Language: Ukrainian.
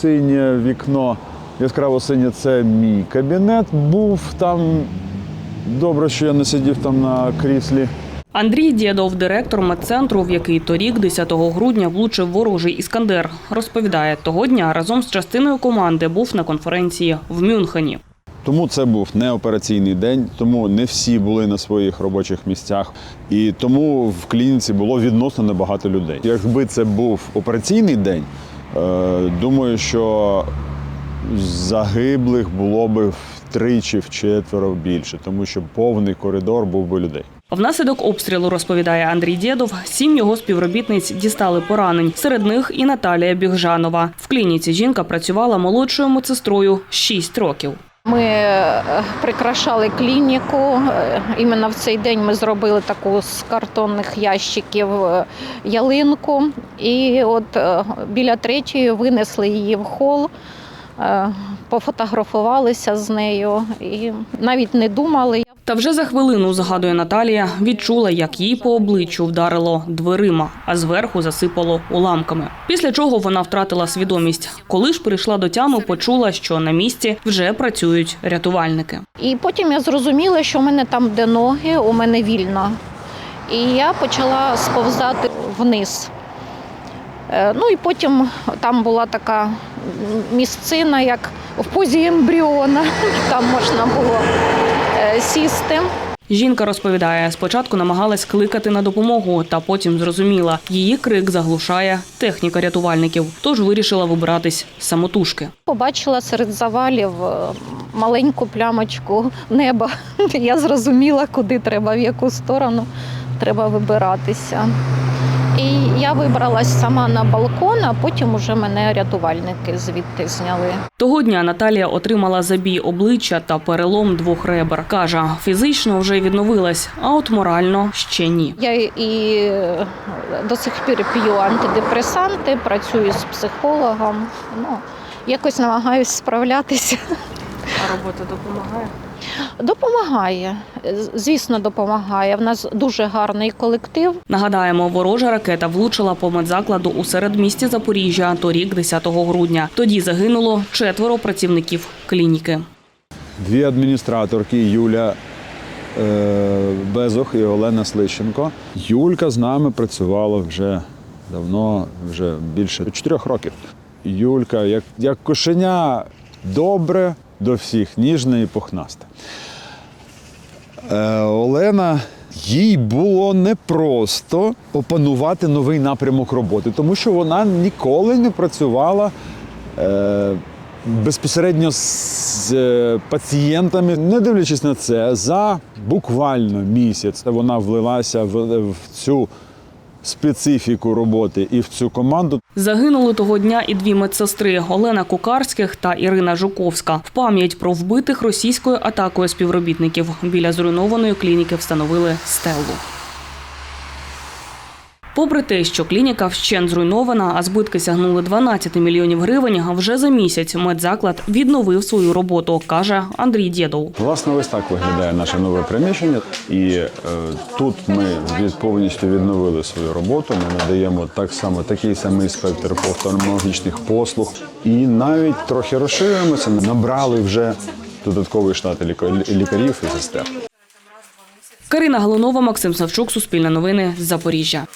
синє вікно, яскраво синє це мій кабінет був там. Добре, що я не сидів там на кріслі. Андрій Дєдов, директор медцентру, в який торік, 10 грудня, влучив ворожий іскандер. Розповідає, того дня разом з частиною команди був на конференції в Мюнхені. Тому це був не операційний день, тому не всі були на своїх робочих місцях. І тому в клініці було відносно небагато людей. Якби це був операційний день, думаю, що загиблих було би втричі, вчетверо більше, тому що повний коридор був би людей. Внаслідок обстрілу, розповідає Андрій Дєдов, сім його співробітниць дістали поранень. Серед них і Наталія Бігжанова. В клініці жінка працювала молодшою медсестрою 6 років. Ми е, прикрашали клініку. Е, Іменно в цей день ми зробили таку з картонних ящиків е, ялинку. І от біля третьої винесли її в хол, пофотографувалися з нею і навіть не думали. Та вже за хвилину, згадує Наталія, відчула, як їй по обличчю вдарило дверима, а зверху засипало уламками. Після чого вона втратила свідомість. Коли ж прийшла до тями, почула, що на місці вже працюють рятувальники. І потім я зрозуміла, що в мене там, де ноги, у мене вільно. І я почала сповзати вниз. Е, Ну і потім там була така місцина, як в позі ембріона. Там можна було сісти. Жінка розповідає, спочатку намагалась кликати на допомогу, та потім зрозуміла, її крик заглушає техніка рятувальників, тож вирішила вибиратись самотужки. Побачила серед завалів е, маленьку плямочку неба. Я зрозуміла, куди треба, в яку сторону треба вибиратися. І я вибралась сама на балкон, а потім уже мене рятувальники звідти зняли. Того дня Наталія отримала забій обличчя та перелом двох ребер. каже, фізично вже відновилась, а от морально ще ні. Я і е, до сих пір п'ю антидепресанти, працюю з психологом. Ну, якось намагаюся справлятися. А робота допомагає. Допомагає, звісно, допомагає. В нас дуже гарний колектив. Нагадаємо, ворожа ракета влучила по медзакладу у середмісті Запоріжжя торік, 10 грудня. Тоді загинуло четверо працівників клініки. Дві адміністраторки Юля е, Безох і Олена Слищенко. Юлька з нами працювала вже давно, вже більше чотирьох років. Юлька, як, як кошеня, добре до всіх, ніжна і пухнаста. Е, Олена. Їй було непросто опанувати новий напрямок роботи, тому що вона ніколи не працювала е, безпосередньо з е, пацієнтами. Не дивлячись на це, за буквально місяць вона влилася в, цю специфіку роботи і в цю команду. Загинули того дня і дві медсестри Олена Кукарських та Ірина Жуковська. В пам'ять про вбитих російською атакою співробітників біля зруйнованої клініки встановили стелу. Попри те, що клініка вщент зруйнована, а збитки сягнули 12 мільйонів гривень, вже за місяць медзаклад відновив свою роботу, каже Андрій Дєдов. Власне, ось так виглядає наше нове приміщення. І е, тут ми повністю відновили свою роботу. Ми надаємо так само такий самий спектр офтальмологічних послуг. І навіть трохи розширюємося. Набрали вже додатковий штат ліка- лікарів і сестер. Карина Галунова, Максим Савчук, Суспільне новини, Запоріжжя.